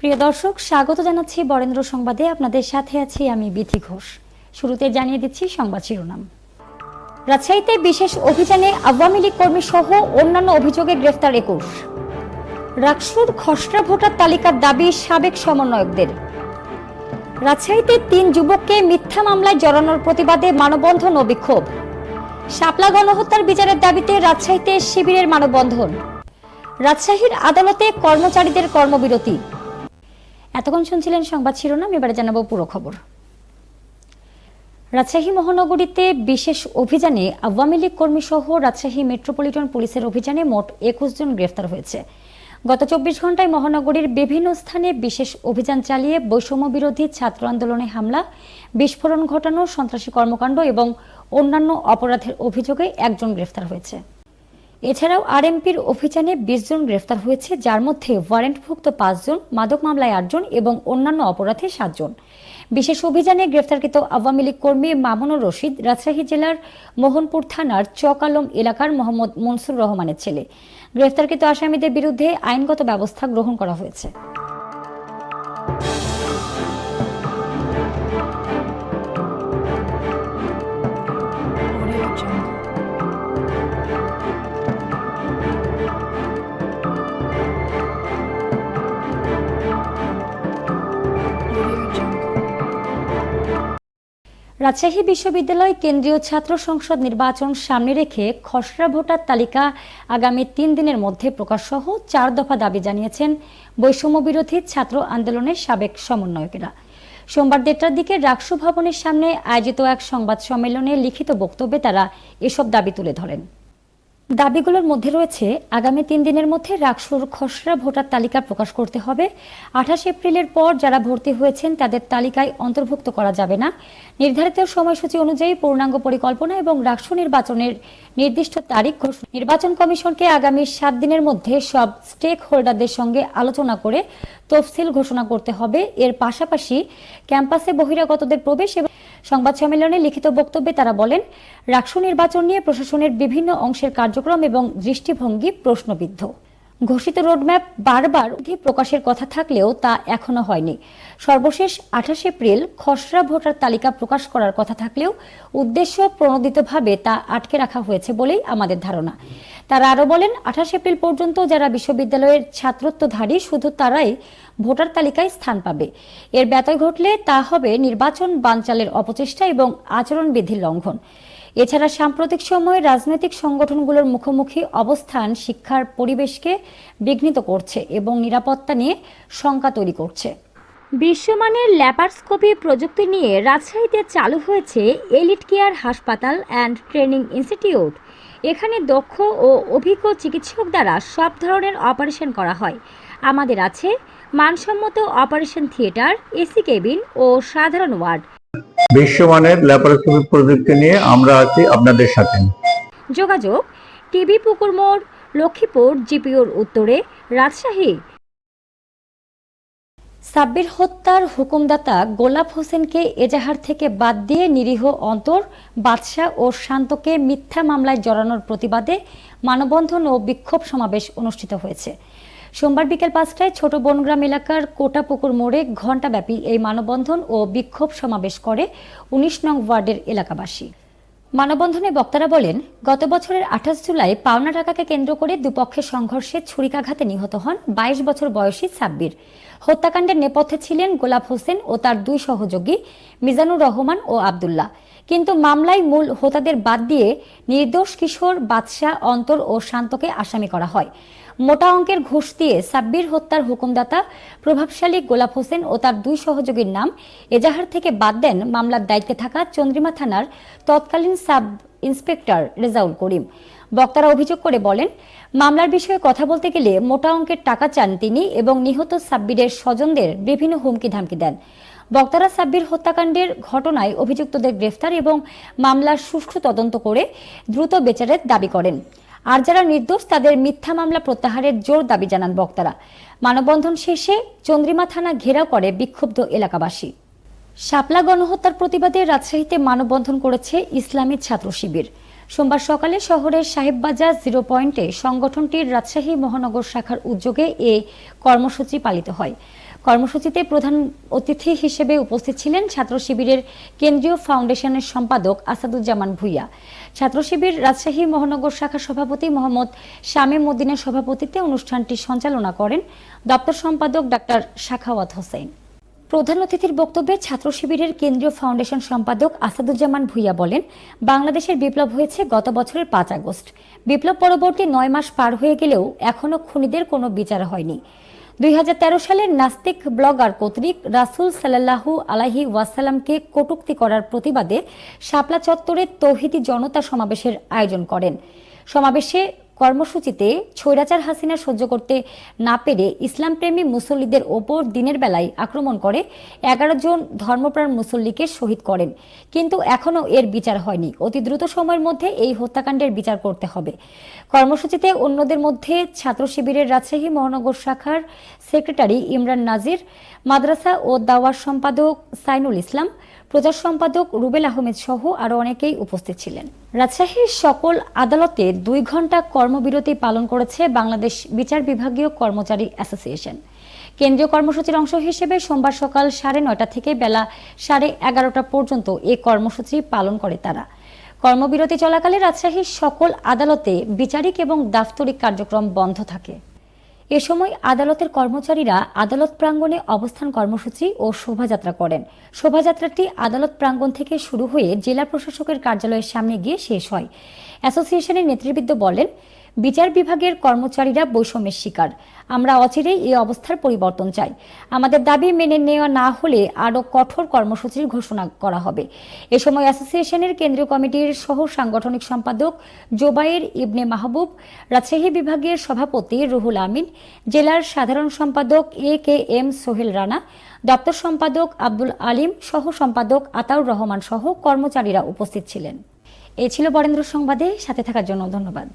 প্রিয় দর্শক, স্বাগত জানাচ্ছি বরেন্দ্র সংবাদে। আপনাদের সাথে আছি আমি বিথি ঘোষ। শুরুতে জানিয়ে দিচ্ছি সংবাদ শিরোনাম। রাজশাহীতে বিশেষ অভিযানে আওয়ামী লীগ কর্মী সহ অন্যান্য অভিযোগে গ্রেফতার একুশ। রাকসুর খসড়া ভোটার তালিকার দাবি সাবেক সমন্বয়কদের। রাজশাহীতে তিন যুবককে মিথ্যা মামলায় জড়ানোর প্রতিবাদে মানববন্ধন ও বিক্ষোভ। শাপলা গণহত্যার বিচারের দাবিতে রাজশাহীতে শিবিরের মানববন্ধন। রাজশাহীর আদালতে কর্মচারীদের কর্মবিরতি। এতক্ষণ শুনছিলেন সংবাদ শিরোনাম, এবারে জানাব পুরো খবর। রাজশাহী মহানগরীতে বিশেষ অভিযানে আওয়ামী লীগ কর্মী সহ রাজশাহী মেট্রোপলিটন পুলিশের অভিযানে মোট একুশ জন গ্রেফতার হয়েছে। গত চব্বিশ ঘন্টায় মহানগরীর বিভিন্ন স্থানে বিশেষ অভিযান চালিয়ে বৈষম্য বিরোধী ছাত্র আন্দোলনে হামলা, বিস্ফোরণ ঘটানো, সন্ত্রাসী কর্মকাণ্ড এবং অন্যান্য অপরাধের অভিযোগে একজন গ্রেফতার হয়েছে। এছাড়াও আরএমপির অভিযানে বিশ জন গ্রেফতার হয়েছে, যার মধ্যে ওয়ারেন্টভুক্ত পাঁচজন মাদক মামলায় আটজন এবং অন্যান্য অপরাধে সাতজন বিশেষ অভিযানে গ্রেফতারকৃত আওয়ামী লীগ কর্মী মামুনুর রশিদ, রাজশাহী জেলার মোহনপুর থানার চকালম এলাকার মোহাম্মদ মনসুর রহমানের ছেলে। গ্রেফতারকৃত আসামিদের বিরুদ্ধে আইনগত ব্যবস্থা গ্রহণ করা হয়েছে। রাজশাহী বিশ্ববিদ্যালয় কেন্দ্রীয় ছাত্র সংসদ নির্বাচন সামনে রেখে খসড়া ভোটার তালিকা আগামী তিন দিনের মধ্যে প্রকাশ সহ চার দফা দাবি জানিয়েছেন বৈষম্য বিরোধী ছাত্র আন্দোলনের সাবেক সমন্বয়কেরা। সোমবার দেড়টার দিকে রাকসু ভবনের সামনে আয়োজিত এক সংবাদ সম্মেলনে লিখিত বক্তব্যে তারা এসব দাবি তুলে ধরেন। দাবিগুলোর মধ্যে রয়েছে, আগামী তিন দিনের মধ্যে রাকসুর খসড়া ভোটার তালিকা প্রকাশ করতে হবে। আঠাশ এপ্রিলের পর যারা ভর্তি হয়েছেন, তাদের তালিকায় অন্তর্ভুক্ত করা যাবে না। নির্ধারিত সময়সূচি অনুযায়ী পূর্ণাঙ্গ পরিকল্পনা এবং রাকসু নির্বাচনের নির্দিষ্ট তারিখ ঘোষণা নির্বাচন কমিশনকে আগামী সাত দিনের মধ্যে সব স্টেক হোল্ডারদের সঙ্গে আলোচনা করে তফসিল ঘোষণা করতে হবে। এর পাশাপাশি ক্যাম্পাসে বহিরাগতদের প্রবেশ এবং সংবাদ সম্মেলনে লিখিত বক্তব্যে তারা বলেন, রাকসু নির্বাচন নিয়ে প্রশাসনের বিভিন্ন অংশের কার্যক্রম এবং দৃষ্টিভঙ্গি প্রশ্নবিদ্ধ। ঘোষিত রোডম্যাপ বারবার প্রকাশের কথা থাকলেও তা এখনও হয়নি। সর্বশেষ আঠাশ এপ্রিল খসড়া ভোটার তালিকা প্রকাশ করার কথা থাকলেও উদ্দেশ্য প্রণোদিতভাবে তা আটকে রাখা হয়েছে বলেই আমাদের ধারণা। তারা আরও বলেন, আঠাশ এপ্রিল পর্যন্ত যারা বিশ্ববিদ্যালয়ের ছাত্রত্বধারী, শুধু তারাই ভোটার তালিকায় স্থান পাবে। এর ব্যতয় ঘটলে তা হবে নির্বাচন বানচালের অপচেষ্টা এবং আচরণবিধির লঙ্ঘন। এছাড়া সাম্প্রতিক সময়ে রাজনৈতিক সংগঠনগুলোর মুখোমুখি অবস্থান শিক্ষার পরিবেশকে বিঘ্নিত করছে এবং নিরাপত্তা নিয়ে শঙ্কা তৈরি করছে। বিশ্বমানের ল্যাপারস্কোপি প্রযুক্তি নিয়ে রাজশাহীতে চালু হয়েছে এলিট কেয়ার হাসপাতাল অ্যান্ড ট্রেনিং ইনস্টিটিউট। এখানে দক্ষ ও অভিজ্ঞ চিকিৎসক দ্বারা সব ধরনের অপারেশন করা হয়। আমাদের আছে মানসম্মত অপারেশন থিয়েটার এসি কেবিন ও সাধারণ ওয়ার্ড। বিশ্বমানের ল্যাপারোস্কোপি প্রযুক্তি নিয়ে আমরা আছি আপনাদের সাথে। যোগাযোগ টিবি পুকুর মোড় লক্ষ্মীপুর জিপিওর উত্তরে রাজশাহী। সাব্বির হত্যার হুকুমদাতা গোলাপ হোসেনকে এজাহার থেকে বাদ দিয়ে নিরীহ অন্তর বাদশাহ ও শান্তকে মিথ্যা মামলায় জড়ানোর প্রতিবাদে মানববন্ধন ও বিক্ষোভ সমাবেশ অনুষ্ঠিত হয়েছে। সোমবার বিকেল পাঁচটায় ছোট বনগ্রাম এলাকার কোটাপুকুর মোড়ে ঘণ্টাব্যাপী এই মানববন্ধন ও বিক্ষোভ সমাবেশ করে উনিশ নং ওয়ার্ডের এলাকাবাসী। মানববন্ধনে বক্তারা বলেন, গত বছরের আঠাশ জুলাই পাওনা টাকাকে কেন্দ্র করে দুপক্ষের সংঘর্ষে ছুরিকাঘাতে নিহত হন বাইশ বছর বয়সী সাব্বির। হত্যাকাণ্ডের নেপথ্যে ছিলেন গোলাপ হোসেন ও তার দুই সহযোগী মিজানুর রহমান ও আবদুল্লাহ। কিন্তু মামলায় মূল হোতাদের বাদ দিয়ে নির্দোষ কিশোর, বাদশাহ, অন্তর ও শান্তকে আসামি করা হয়। মোটা অঙ্কের ঘুষ দিয়ে সাব্বির হত্যার হুকুমদাতা প্রভাবশালী গোলাপ হোসেন ও তার দুই সহযোগীর নাম এজাহার থেকে বাদ দেন মামলার দায়িত্বে থাকা চন্দ্রিমা থানার তৎকালীন সাব ইন্সপেক্টর রেজাউল করিম। বক্তারা অভিযোগ করে বলেন, মামলার বিষয়ে কথা বলতে গেলে মোটা অঙ্কের টাকা চান তিনি এবং নিহত সাব্বিরের স্বজনদের বিভিন্ন হুমকি ধামকি দেন। বক্তারা সাব্বির হত্যাকাণ্ডের ঘটনায় অভিযুক্তদের গ্রেফতার এবং মামলার সুষ্ঠু তদন্ত করে দ্রুত বিচারের দাবি করেন। আর যারা নির্দোষ, তাদের মিথ্যা মামলা প্রত্যাহারের জোর দাবি জানান বক্তারা। মানববন্ধন শেষে চন্দ্রিমা থানা ঘেরাও করে বিক্ষুব্ধ এলাকাবাসী। শাপলা গণহত্যার প্রতিবাদে রাজশাহীতে মানববন্ধন করেছে ইসলামী ছাত্র শিবির। সোমবার সকালে শহরের সাহেববাজার জিরো পয়েন্টে সংগঠনটির রাজশাহী মহানগর শাখার উদ্যোগে এ কর্মসূচি পালিত হয়। কর্মসূচিতে প্রধান অতিথি হিসেবে উপস্থিত ছিলেন ছাত্র শিবিরের কেন্দ্রীয় ফাউন্ডেশনের সম্পাদক আসাদুজ্জামান ভুইয়া। ছাত্র শিবির রাজশাহী মহানগর শাখা সভাপতি মোহাম্মদ শামীম উদ্দিনের সভাপতিত্বে অনুষ্ঠানটি সঞ্চালনা করেন দপ্তর সম্পাদক ডাক্তার শাখাওয়াত হোসেন। প্রধান অতিথির বক্তব্যে ছাত্র শিবিরের কেন্দ্রীয় ফাউন্ডেশন সম্পাদক আসাদুজ্জামান ভুইয়া বলেন, বাংলাদেশের বিপ্লব হয়েছে গত বছরের পাঁচ আগস্ট। বিপ্লব পরবর্তী নয় মাস পার হয়ে গেলেও এখনও খুনিদের কোনো বিচার হয়নি। দুই সালের নাস্তিক ব্লগার কর্তৃক রাসুল সাল্লাহু আলাহি ওয়াসাল্লামকে কটুক্তি করার প্রতিবাদে শাপলা চত্বরে তৌহিদি জনতা সমাবেশের আয়োজন করেন। সমাবেশে কর্মসূচিতে ছৈরাচার হাসিনা সহ্য করতে না পেরে ইসলামপ্রেমী মুসল্লিদের ওপর দিনের বেলায় আক্রমণ করে এগারো জন ধর্মপ্রাণ মুসল্লিকে শহীদ করেন। কিন্তু এখনও এর বিচার হয়নি। অতি দ্রুত সময়ের মধ্যে এই হত্যাকাণ্ডের বিচার করতে হবে। কর্মসূচিতে অন্যদের মধ্যে ছাত্র শিবিরের রাজশাহী মহানগর শাখার সেক্রেটারি ইমরান নাজির, মাদ্রাসা ও দাওয়ার সম্পাদক সাইনুল ইসলাম, প্রচার সম্পাদক রুবেল আহমেদ সহ আরও অনেকেই উপস্থিত ছিলেন। রাজশাহীর সকল আদালতে দুই ঘণ্টা কর্মবিরতি পালন করেছে বাংলাদেশ বিচার বিভাগীয় কর্মচারী অ্যাসোসিয়েশন। কেন্দ্রীয় কর্মসূচির অংশ হিসেবে সোমবার সকাল সাড়ে নয়টা থেকে বেলা সাড়ে এগারোটা পর্যন্ত এ কর্মসূচি পালন করে তারা। কর্মবিরতি চলাকালে রাজশাহীর সকল আদালতে বিচারিক এবং দাপ্তরিক কার্যক্রম বন্ধ থাকে। এ সময় আদালতের কর্মচারীরা আদালত প্রাঙ্গণে অবস্থান কর্মসূচি ও শোভাযাত্রা করেন। শোভাযাত্রাটি আদালত প্রাঙ্গণ থেকে শুরু হয়ে জেলা প্রশাসকের কার্যালয়ের সামনে গিয়ে শেষ হয়। অ্যাসোসিয়েশনের নেতৃবৃন্দ বলেন বিচার বিভাগের কর্মচারীরা বৈষম্যের শিকার। আমরা অচিরেই এই অবস্থার পরিবর্তন চাই। আমাদের দাবি মেনে নেওয়া না হলে আরও কঠোর কর্মসূচির ঘোষণা করা হবে। এ সময় অ্যাসোসিয়েশনের কেন্দ্রীয় কমিটির সহ সাংগঠনিক সম্পাদক জোবাইর ইবনে মাহবুব, রাজশাহী বিভাগের সভাপতি রুহুল আমিন, জেলার সাধারণ সম্পাদক A K M Sohel Rana, দপ্তর সম্পাদক আব্দুল আলিম সহ সম্পাদক আতাউর রহমান সহ কর্মচারীরা উপস্থিত ছিলেন। এ ছিল বরেন্দ্র সংবাদে। সাথে থাকার জন্য ধন্যবাদ।